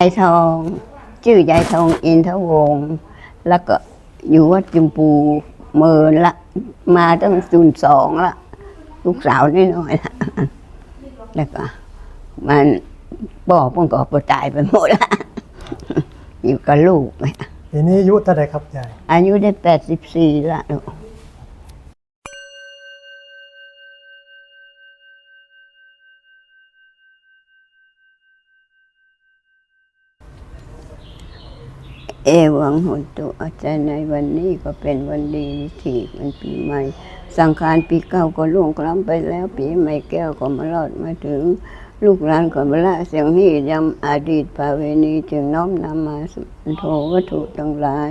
ยายทอง ชื่อยายทองอินทวงศ์แล้วก็อยู่วัดจุมปูเมินละ มาตั้งศูนย์สองละ ลูกสาวน้อยๆละแล้วก็ มันบอกมันก็ปตายไปหมดละอยู่กับลูกปีนี้อายุเท่าไหรครับยายอายุได้แปดสิบสี่ละลูก เอวังหนตุอาจารย์ในวันนี้ก็เป็นวันดีที่มันปีใหม่ สังขารปีเก่าก็ล่วงกล้ำไปแล้ว ปีใหม่แก้วก็มารอดมาถึง ลูกหลานก็มาละเสียงนี้ยำอดีตภาเวณีจึงน้อมนำมาสุโทวัตถุทั้งหลาย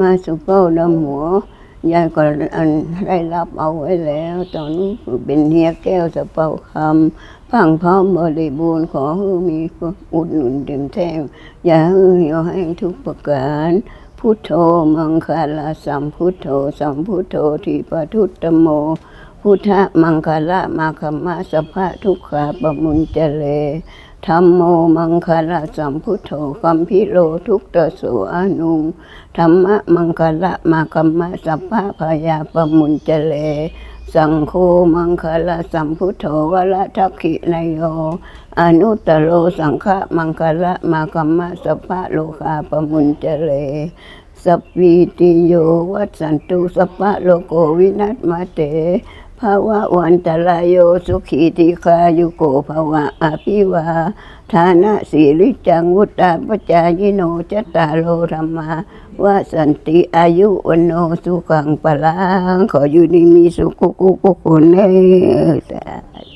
มาสุเป้าดำหัว ยายก็อันได้รับเอาไว้แล้ว ตอนนี้เป็นเฮียแก้วสะเปาคำพังพร้อมบริบูรณ์ขอให้มีอุดหนุนเต็มแท่งอย่าให้เหี่ยวแห้งทุกประการพุทโธมังคลาสัมพุทโธสัมพุทโธทีปทุตตโม พุทธมังคละมาคมะสภะทุกขาปมุญเจเล ธรรมโมมังคละสัมพุทโธคัมพิโลทุกตโสอนุงธรรมะมังคละมาคมะสภะพยาปมุญเจเล สังโฆมังคละสัมพุทโธวละทักขินายโย อนุตตโรสังฆะมังคละมาคมะสภะโลคาปมุญเจเลสัพพิติโยวัสันตุสัพพะโลโกวินัสมาเต ภาวะวันตรายโยสุขีติคายุโกภาวะอภิวาทานะสีริจังวุตตาปจายโนจตตารโลธรรมาวาสันติอายุวันโนสุขังปะลังขออยู่ดีมีสุขกุกุกุกุเนสา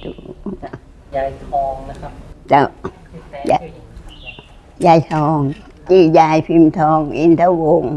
ธุยายทองนะครับเจ้าแฟนชื่อหญิงยายทองจียายพิมพ์ทองอินทวงศ์